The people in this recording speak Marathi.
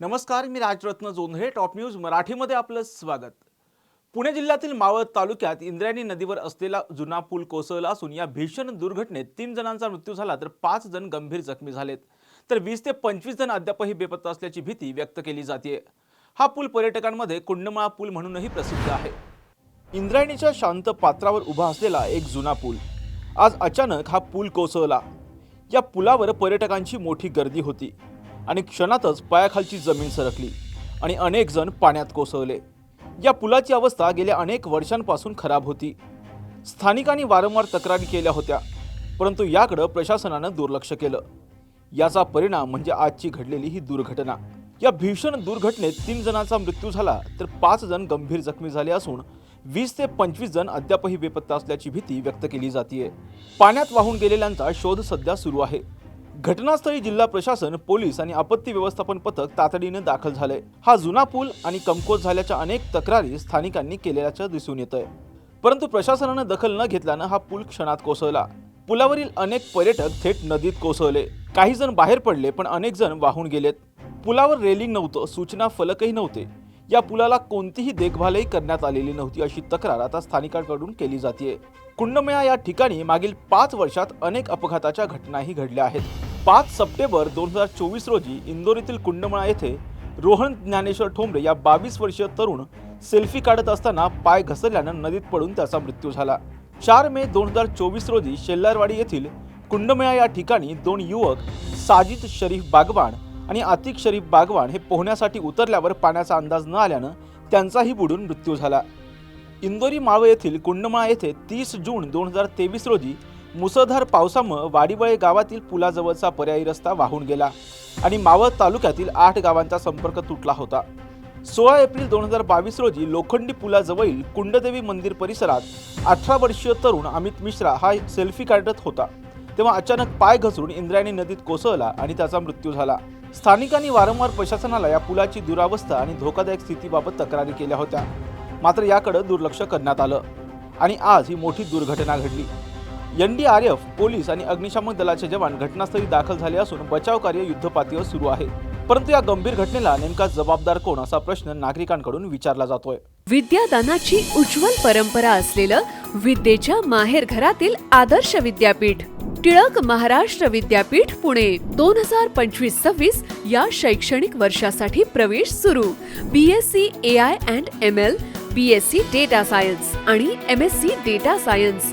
नमस्कार मी राजरत्न जोंधळे टॉप न्यूज मराठीमध्ये आपलं स्वागत. पुणे जिल्ह्यातील मावळ तालुक्यात इंद्रायणी नदीवर असलेला जुना पूल कोसळला असून या भीषण दुर्घटनेत तीन जणांचा मृत्यू झाला तर पाच जण गंभीर जखमी झालेत. तर वीस ते पंचवीस जण अद्यापही बेपत्ता असल्याची भीती व्यक्त केली जाते हा पूल पर्यटकांमध्ये कुंडमाळा पूल म्हणूनही प्रसिद्ध आहे. इंद्रायणीच्या शांत पात्रावर उभा असलेला एक जुना पूल. आज अचानक हा पूल कोसळला. या पुलावर पर्यटकांची मोठी गर्दी होती. आणि क्षणातच पायाखालची जमीन सरकली आणि अनेक जण पाण्यात कोसळले. या पुलाची अवस्था गेल्या अनेक वर्षांपासून खराब होती. स्थानिकांनी वारंवार तक्रारी केल्या होत्या परंतु याकडं प्रशासनानं दुर्लक्ष केलं. याचा परिणाम म्हणजे आजची घडलेली ही दुर्घटना. या भीषण दुर्घटनेत तीन जणांचा मृत्यू झाला तर पाच जण गंभीर जखमी झाले असून वीस ते पंचवीस जण अद्यापही बेपत्ता असल्याची भीती व्यक्त केली जाते पाण्यात वाहून गेलेल्यांचा शोध सध्या सुरू आहे. घटनास्थळी जिल्हा प्रशासन पोलीस आणि आपत्ती व्यवस्थापन पथक तातडीने दाखल झालंय हा जुना पूल आणि कमकोत झाल्याच्या अनेक तक्रारी स्थानिकांनी केलेल्याचं दिसून येत आहे परंतु प्रशासनानं दखल न घेतल्यानं हा पूल क्षणात कोसळला. पुलावरील अनेक पर्यटक थेट नदीत कोसळले. काही जण बाहेर पडले पण अनेक जण वाहून गेलेत. पुलावर रेलिंग नव्हतं सूचना फलकही नव्हते. या पुलाला कोणतीही देखभालही करण्यात आलेली नव्हती अशी तक्रार आता स्थानिकांकडून केली जाते कुंडमेळा या ठिकाणी मागील पाच वर्षात अनेक अपघाताच्या घटनाही घडल्या आहेत. पाच सप्टेंबर दोन हजार चोवीस रोजी इंदोर येथील कुंडमळा येथे रोहन ज्ञानेश्वर ठोंबरे या बावीस वर्षीय तरुण सेल्फी काढत असताना पाय घसरल्यानं नदीत पडून त्याचा मृत्यू झाला. चार मे दोन हजार चोवीस रोजी शेल्लारवाडी येथील कुंडमेळा या ठिकाणी दोन युवक साजिद शरीफ बागवान आणि आतिक शरीफ बागवान हे पोहण्यासाठी उतरल्यावर पाण्याचा अंदाज न आल्यानं त्यांचाही बुडून मृत्यू झाला. इंदोरी माळवे येथील कुंडमाळा येथे तीस जून दोन हजार तेवीस रोजी मुसळधार पावसामुळे वाडीबळे गावातील पुलाजवळचा पर्यायी रस्ता वाहून गेला आणि मावळ तालुक्यातील आठ गावांचा संपर्क तुटला होता. सोळा एप्रिल दोन हजार बावीस रोजी लोखंडी पुलाजवळील कुंडदेवी मंदिर परिसरात अठरा वर्षीय तरुण अमित मिश्रा हा सेल्फी काढत होता. तेव्हा अचानक पाय घसरून इंद्रायणी नदीत कोसळला आणि त्याचा मृत्यू झाला. स्थानिकांनी वारंवार प्रशासनाला या पुलाची दुरावस्था आणि धोकादायक स्थितीबाबत तक्रारी केल्या होत्या. मात्र याकडे दुर्लक्ष करण्यात आलं आणि आज ही मोठी दुर्घटना घडली. N D R F police आणि अग्निशामक दलाचे जवान घटनास्थळी दाखल झाले असून बचाव कार्य युद्धपातळीवर सुरू आहे. परंतु या गंभीर घटनेला नेमका जबाबदार कोण असा प्रश्न नागरिकांकडून विचारला जातोय. विद्यादानाची उज्ज्वल परंपरा असलेलं विद्येच्या माहेर घरातील आदर्श विद्यापीठ टिळक महाराष्ट्र विद्यापीठ पुणे दोन हजार पंचवीस सव्वीस या शैक्षणिक वर्षासाठी प्रवेश सुरू. B S C A I and M L B S C data science आणि M S C data science